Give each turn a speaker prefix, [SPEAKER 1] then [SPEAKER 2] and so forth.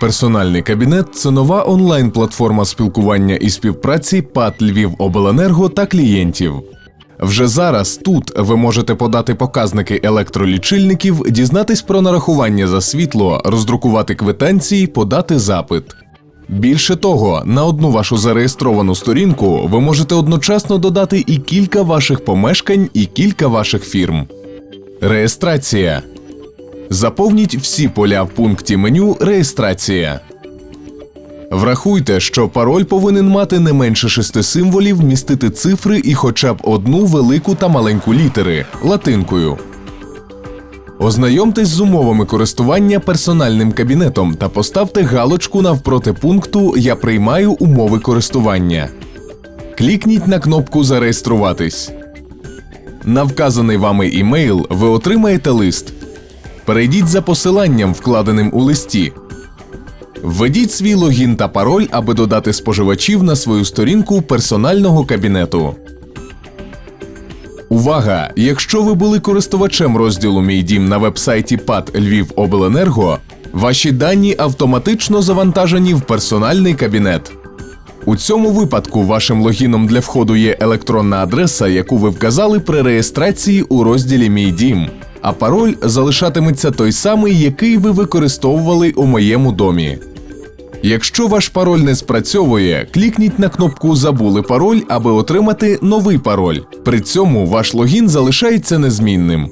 [SPEAKER 1] Персональний кабінет це нова онлайн-платформа спілкування і співпраці ПАТ Львівобленерго та клієнтів. Вже зараз тут ви можете подати показники електролічильників, дізнатись про нарахування за світло, роздрукувати квитанції, подати запит. Більше того, на одну вашу зареєстровану сторінку ви можете одночасно додати і кілька ваших помешкань, і кілька ваших фірм. Реєстрація. Заповніть всі поля в пункті меню Реєстрація. Врахуйте, що пароль повинен мати не менше шести символів, містити цифри і хоча б одну велику та маленьку літери латинкою. Ознайомтесь з умовами користування персональним кабінетом та поставте галочку навпроти пункту Я приймаю умови користування. Клікніть на кнопку Зареєструватись. На вказаний вами імейл ви отримаєте лист. Перейдіть за посиланням, вкладеним у листі. Введіть свій логін та пароль, аби додати споживачів на свою сторінку персонального кабінету. Увага! Якщо ви були користувачем розділу Мій дім на вебсайті ПАТ Львівобленерго, ваші дані автоматично завантажені в персональний кабінет. У цьому випадку вашим логіном для входу є електронна адреса, яку ви вказали при реєстрації у розділі Мій дім, а пароль залишатиметься той самий, який ви використовували у моєму домі. Якщо ваш пароль не спрацьовує, клікніть на кнопку Забули пароль, аби отримати новий пароль. При цьому ваш логін залишається незмінним.